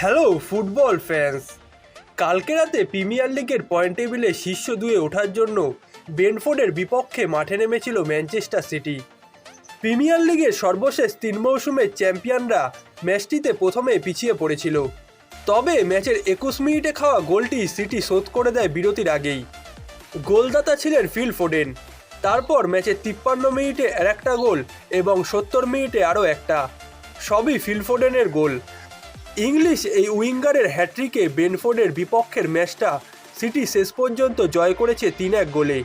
Hello football fans. কালকে রাতে premier লিগের পয়েন্ট টেবিলে শীর্ষ দুয়ে ওঠার জন্য বেনফোর্ডের বিপক্ষে মাঠে নেমেছিল ম্যানচেস্টার সিটি। প্রিমিয়ার লিগের সর্বশেষ তিন মৌসুমের চ্যাম্পিয়নরা ম্যাচটিতে প্রথমে পিছিয়ে পড়েছিল। তবে ম্যাচের একুশ মিনিটে খাওয়া গোলটি সিটি শোধ করে দেয় বিরতির আগেই। গোলদাতা ছিলেন ফিল ফোডেন। তারপর ম্যাচের তিপ্পান্ন মিনিটে আর একটা গোল এবং সত্তর মিনিটে আরও একটা। সবই ফিল ফোডেনের গোল। ইংলিশ এই উইঙ্গারের হ্যাট্রিকে বেনফোর্ডের বিপক্ষের ম্যাচটা সিটি শেষ পর্যন্ত জয় করেছে তিন এক গোলে।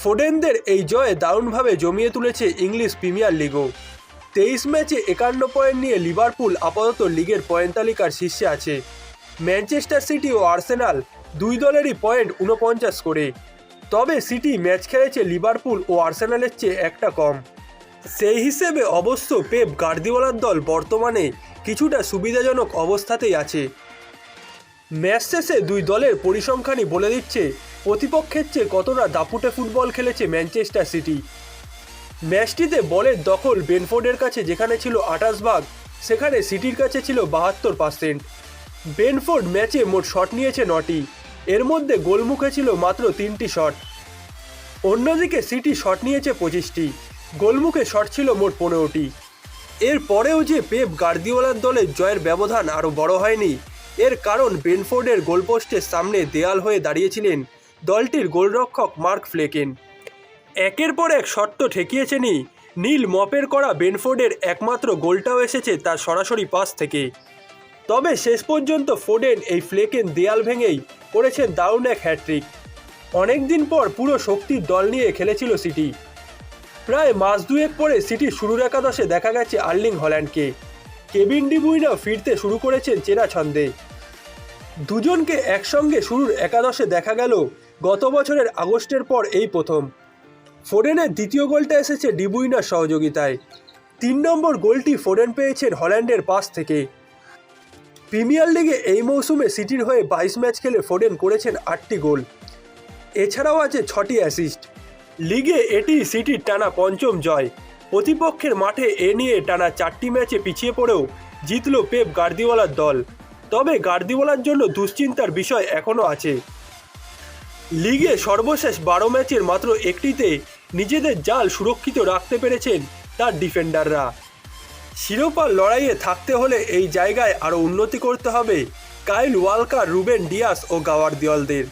ফোডেনদের এই জয়ে দারুণভাবে জমিয়ে তুলেছে ইংলিশ প্রিমিয়ার লিগও। তেইশ ম্যাচে একান্ন পয়েন্ট নিয়ে লিভারপুল আপাতত লিগের পয়েন্ট তালিকার শীর্ষে আছে। ম্যানচেস্টার সিটি ও আর্সেনাল দুই দলেরই পয়েন্ট উনপঞ্চাশ করে। তবে সিটি ম্যাচ খেলেছে লিভারপুল ও আর্সেনালের চেয়ে একটা কম। সেই হিসেবে অবশ্য পেপ গার্দিওয়ালার দল বর্তমানে কিছুটা সুবিধাজনক অবস্থাতেই আছে। ম্যাচ শেষে দুই দলের পরিসংখ্যানই বলে দিচ্ছে, প্রতিপক্ষের চেয়ে কতটা দাপুটে ফুটবল খেলেছে ম্যানচেস্টার সিটি। ম্যাচটিতে বলের দখল বেনফোর্ডের কাছে, যেখানে ছিল আঠাশ ভাগ, সেখানে সিটির কাছে ছিল বাহাত্তর পার্সেন্ট। বেনফোর্ড ম্যাচে মোট শট নিয়েছে নটি, এর মধ্যে গোলমুখে ছিল মাত্র তিনটি শট। অন্যদিকে সিটি শট নিয়েছে পঁচিশটি, গোলমুখে শট ছিল মোট পনেরোটি। এর পরেও যে পেপ গার্দিওলার দলের জয়ের ব্যবধান আরও বড় হয়নি, এর কারণ বেনফোর্ডের গোলপোস্টের সামনে দেয়াল হয়ে দাঁড়িয়েছিলেন দলটির গোলরক্ষক মার্ক ফ্লেকেন। একের পর এক শর্ত ঠেকিয়েছেনই, নীল মপের করা বেনফোর্ডের একমাত্র গোলটাও এসেছে তার সরাসরি পাস থেকে। তবে শেষ পর্যন্ত ফোডেন এই ফ্লেকেন দেয়াল ভেঙেই করেছেন দারুণ এক হ্যাট্রিক অনেকদিন পর পুরো শক্তির দল নিয়ে খেলেছিল সিটি। প্রায় মাস দুয়েক পরে সিটির শুরুর একাদশে দেখা গেছে আর্লিং হল্যান্ডকে। কেবিন ডিবুইনা ফিরতে শুরু করেছেন চেনা ছন্দে। দুজনকে একসঙ্গে শুরুর একাদশে দেখা গেল গত বছরের আগস্টের পর এই প্রথম। ফোডেনের দ্বিতীয় গোলটা এসেছে ডিবুইনার সহযোগিতায়। তিন নম্বর গোলটি ফোডেন পেয়েছেন হল্যান্ডের পাস থেকে। প্রিমিয়ার লিগে এই মৌসুমে সিটির হয়ে বাইশ ম্যাচ খেলে ফোডেন করেছেন আটটি গোল। এছাড়াও আছে ছটি অ্যাসিস্ট। লিগে এটি সিটির টানা পঞ্চম জয়। প্রতিপক্ষের মাঠে এ নিয়ে টানা চারটি ম্যাচে পিছিয়ে পড়েও জিতল পেপ গার্দিওয়ালার দল। তবে গার্দিওয়ালার জন্য দুশ্চিন্তার বিষয় এখনও আছে। লিগে সর্বশেষ বারো ম্যাচের মাত্র একটিতে নিজেদের জাল সুরক্ষিত রাখতে পেরেছেন তার ডিফেন্ডাররা। শিরোপার লড়াইয়ে থাকতে হলে এই জায়গায় আরও উন্নতি করতে হবে, কাইল ওয়ালকার, রুবেন ডিয়াস ও গাওয়ার দিওয়ালদের